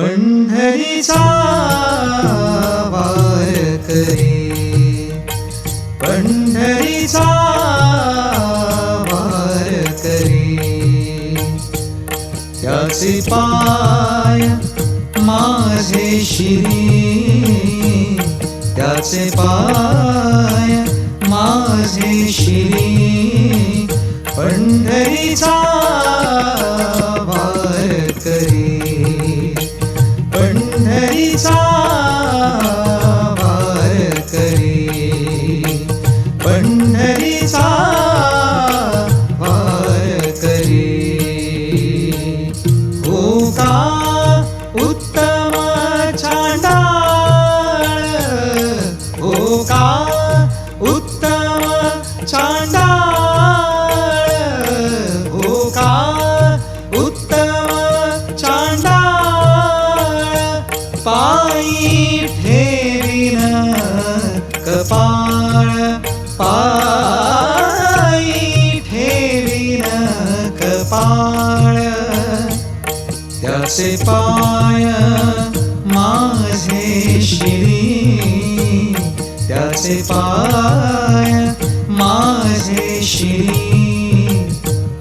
पंढरीचा वारकरी पंढरीचा वारकरी त्याचे पाय माझे शिरी. त्याचे पाय माझे शिरी. पंढरीचा हो का उत्तम चांडाळ हो का उत्तम चांडाळ हो का उत्तम चांडाळ पायी ठेवीन कपाळ. पायी ठेवीन कपाळ. त्याचे पाय माझे श्री त्याचे पाय माझे श्री.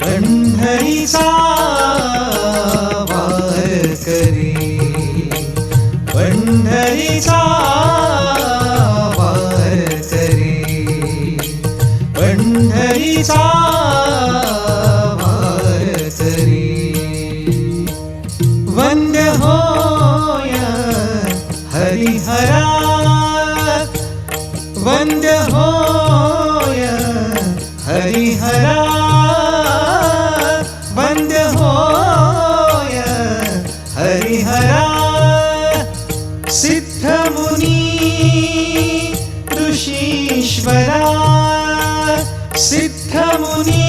पंढरीचा वार करी पंढरीचा वार करी. पंढरीचा हरा वंद्य होय। हरिहरा वंद्य होय। हरिहरा सिद्धमुनि ऋषीश्वरा। सिद्धमुनि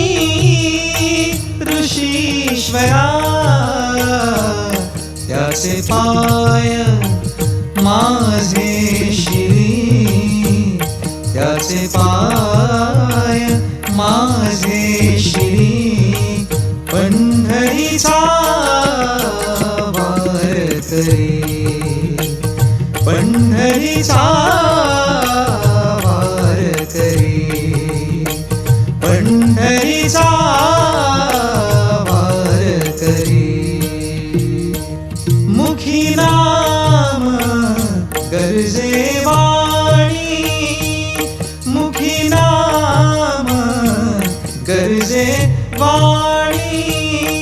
ऋषीश्वरा। त्याचे पाय माझे श्री त्याचे पाय माझे श्री पंढरीचा वारकरी पंढरीचा वारकरी पंढरीचा morning.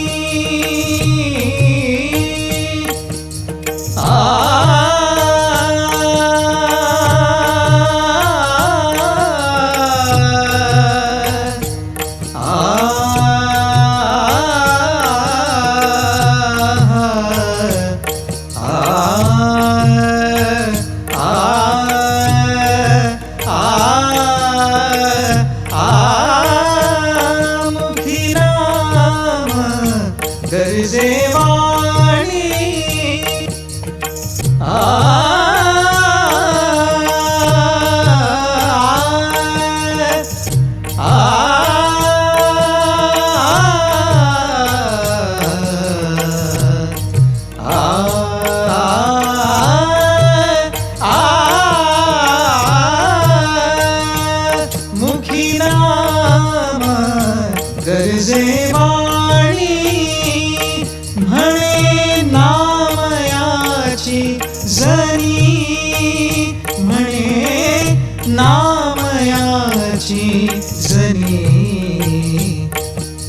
माझी जनी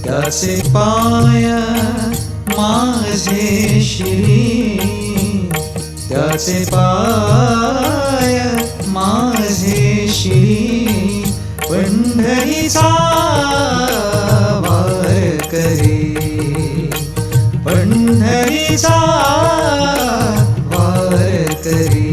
त्याचे पाय माझे श्री त्याचे पाय माझे श्री पंढरीचा वारकरी पंढरीचा वारकरी